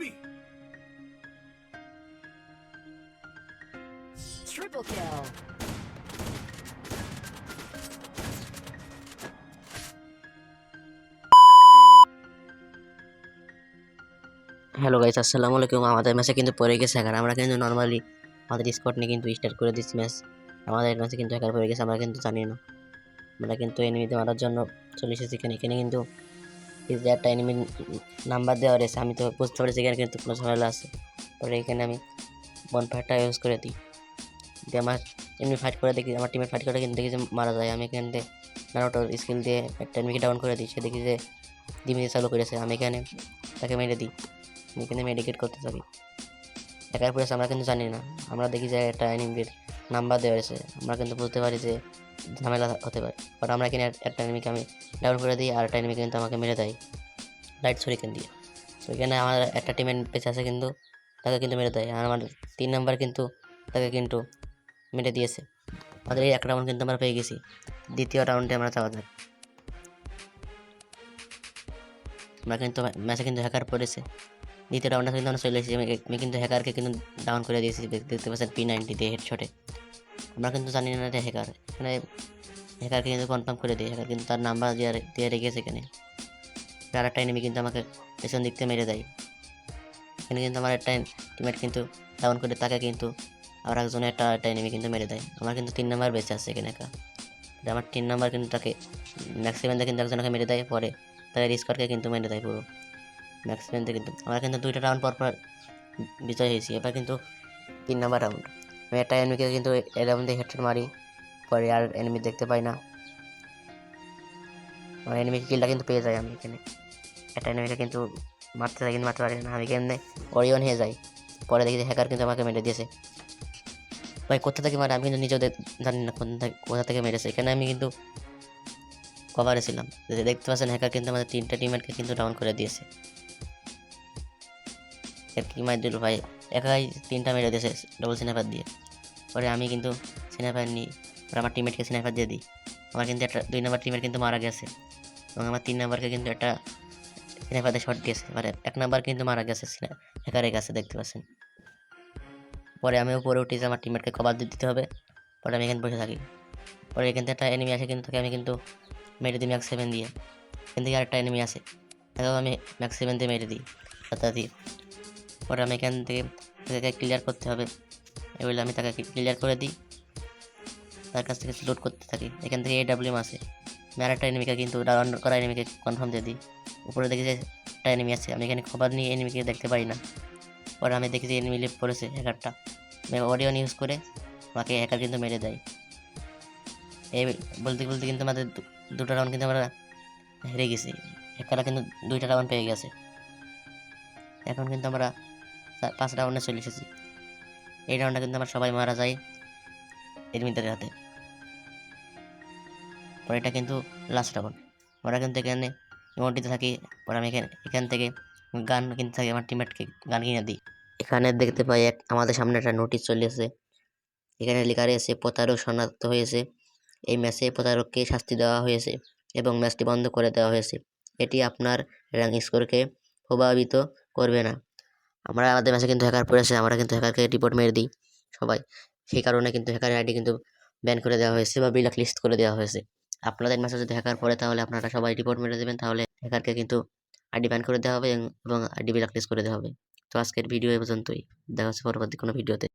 me. Triple kill. Hello guys আসসালামু আলাইকুম আমাদের ম্যাচে কিন্তু পড়ে গেছে এখন আমরা কিন্তু নর্মালি আমাদের স্কোয়াড নিয়ে কিন্তু স্টার্ট করে দিচ্ছি ম্যাচ আমাদের ম্যাচে কিন্তু হ্যাকার পড়ে গেছে আমরা কিন্তু জানি না। আমরা কিন্তু এনিমিতে মারার জন্য চলে এসেছি। এখানে এখানে কিন্তু যে একটা এনিমি নাম্বার দেওয়া রয়েছে, আমি তো বুঝতে পারছি এখানে কিন্তু কোনো ঝামেলা আছে। পরে এখানে আমি বন ফায়ারটা ইউজ করে দিই। দিয়ে আমার এমনি ফাইট করে দেখি, আমার টিমের ফাইট করে কিন্তু দেখি যে মারা যায়। আমি এখান থেকে নারোটোর স্কিল দিয়ে একটা এনিমিকে ডাউন করে দিই। সে দেখি যে দিমিতে চালু করেছে। আমি এখানে তাকে মেরে দিই। আমি এখানে মেডিকেট করতে থাকি একার পরে আমরা কিন্তু জানি না। আমরা দেখি যে একটা এনিমির নাম্বার দেওয়া রয়েছে। আমরা কিন্তু বুঝতে পারি যে ঝামেলা হতে পারে। বাট আমরা এখানে এনিমিকে আমি ডাউন করে দিই আর এনিমিকে কিন্তু আমাকে মেরে দেয়। লাইট ছড়িকেন দিয়ে। তো এখানে আমার একটা টিমের বেঁচে আছে কিন্তু, তাকে কিন্তু মেরে দেয়। আর আমার তিন নাম্বার কিন্তু তাকে কিন্তু মেরে দিয়েছে। আমাদের এই এক রাউন্ড কিন্তু আমরা পেয়ে গেছি। দ্বিতীয় রাউন্ডে আমরা যাওয়া যাক আমরা কিন্তু ম্যাচে কিন্তু হ্যাকার পড়েছে। দ্বিতীয় রাউন্ডে কিন্তু আমরা চলে এসেছি। আমি কিন্তু হ্যাকারকে কিন্তু ডাউন করে দিয়েছি। দেখতে পাচ্ছেন পি নাইনটিতে হেডশটে আমরা কিন্তু জানি না এটা হ্যাকার এখানে হ্যাকারকে কিন্তু কনফার্ম করে দিই হ্যাকার কিন্তু তার নাম্বার দিয়ে দিয়ে রেখেছে এখানে। আর একটা এনিমি কিন্তু আমাকে পেছন দিক থেকে মেরে দেয়। এখানে কিন্তু আমার একটা টিমেট কিন্তু ডাউন করে তাকে কিন্তু আর একজনে একটা একটা এনিমি কিন্তু মেরে দেয়। আমার কিন্তু তিন নাম্বার বেঁচে আছে এখানে একা। আমার তিন নাম্বার কিন্তু তাকে ম্যাক্সিমামটা কিন্তু একজনকে মেরে দেয়, পরে তাকে রিস্করকে কিন্তু মেরে দেয় পুরো। ম্যাক্সিমামতে কিন্তু আমরা কিন্তু দুইটা রাউন্ড পর পর বিজয় হয়েছি। এবার কিন্তু তিন নাম্বার রাউন্ড আমি একটা এনিমিকে কিন্তু এই রাউন্ডে হেডশট মারি, পরে আর এনিমি দেখতে পাই না। আমার কিলটা কিন্তু পেয়ে যাই আমি এখানে। একটা এনিমিকে কিন্তু মারতে থাকি কিন্তু মারতে পারি না। আমি কেমনে? অরিয়ন হয়ে যাই। পরে দেখি হ্যাকার কিন্তু আমাকে মেরে দিয়েছে। ভাই, কোথা থেকে মারে? আমি কিন্তু নিজেও জানি না কোথা থেকে মেরেছে। এখানে আমি কিন্তু কভারে ছিলাম। দেখতে পাচ্ছেন হ্যাকার কিন্তু আমাদের তিনটা টিমেটকে কিন্তু ডাউন করে দিয়েছে। কি মার দিল ভাই? একাই তিনটা মেরে দিয়েছে ডবল সিনেপার দিয়ে। পরে আমি কিন্তু স্নাইপার নিই আমার টিমেটকে স্নাইপার দিয়ে দিই। আমার কিন্তু একটা দুই নম্বর টিমের কিন্তু মারা গেছে। এবং আমার তিন নাম্বারকে কিন্তু একটা স্নাইপার দিয়ে শট দিয়েছে। এবার এক নাম্বার কিন্তু মারা গেছে হ্যাকারের কাছে, দেখতে পাচ্ছেন। পরে আমি উপরে উঠেছি আমার টিমেটকে কভার দিতে হবে। পরে আমি এখানে বসে থাকি। পরে এখান থেকে একটা এনিমি আসে কিন্তু, তাকে আমি কিন্তু মেরে দিই ম্যাক্স সেভেন দিয়ে। এখান থেকে আরেকটা এনিমি আসে, তাকেও আমি ম্যাক্স সেভেন দিয়ে মেরে দিই। অর্থাৎ পরে আমি এখান থেকে ক্লিয়ার করতে হবে। এগুলো আমি তাকে ক্লিয়ার করে দিই। তার কাছ থেকে লোড করতে থাকি। এখান থেকে এডাব্লিউএম আছে আমি আরেকটা এনিমিকে কিন্তু ডাউন করা এনিমিকে কনফার্ম দিয়ে দিই। উপরে দেখি যে একটা এনিমি আছে। আমি এখানে খবর নিয়ে এনিমিকে দেখতে পাই না। পরে আমি দেখি যে এনিমি লিপ পড়েছে হ্যাকারটা আমি অডিও ইউজ করে আমাকে হ্যাকার কিন্তু মেরে দেয়। এই বলতে বলতে কিন্তু আমাদের দুটো রাউন্ড কিন্তু আমরা হেরে গেছি। হ্যাকাররা কিন্তু দুইটা রাউন্ড পেয়ে গেছে। এখন কিন্তু আমরা পাঁচ রাউন্ডে চলে এসেছি। এই রাউন্ডে কিন্তু আমরা সবাই মারা যাই এডমিদের হাতে। পরে এটা কিন্তু লাস্ট রাউন্ড আমরা কিন্তু এখানে ইমোটিতে থাকি, পরে আমি এখানে এখান থেকে গান কিনতে থাকি, আমার টিমমেটকে গান কিনে দিই। এখানে দেখতে পাই এক আমাদের সামনে একটা নোটিশ চলে এসেছে এখানে লেখা রয়েছে, প্রতারক শনাক্ত হয়েছে। এই ম্যাচে প্রতারককে শাস্তি দেওয়া হয়েছে এবং ম্যাচটি বন্ধ করে দেওয়া হয়েছে। এটি আপনার র্যাঙ্ক স্কোরকে প্রভাবিত করবে না। আমরা আমাদের ম্যাচে কিন্তু হ্যাকার পড়েছে আমরা কিন্তু হ্যাকারকে রিপোর্ট মেরে দিই সবাই। সেই কারণে কিন্তু হ্যাকার আইডি কিন্তু ব্যান করে দেওয়া হয়েছে বা ব্ল্যাক লিস্ট করে দেওয়া হয়েছে। আপনাদের ম্যাচে যদি হ্যাকার পড়ে তাহলে আপনারা সবাই রিপোর্ট মেরে দেবেন, তাহলে হ্যাকারকে কিন্তু আইডি ব্যান করে দেওয়া হবে এবং আইডি ব্ল্যাক লিস্ট করে দেওয়া হবে। তো আজকের ভিডিও এ পর্যন্তই। দেখা হচ্ছে পরবর্তী কোনো ভিডিওতে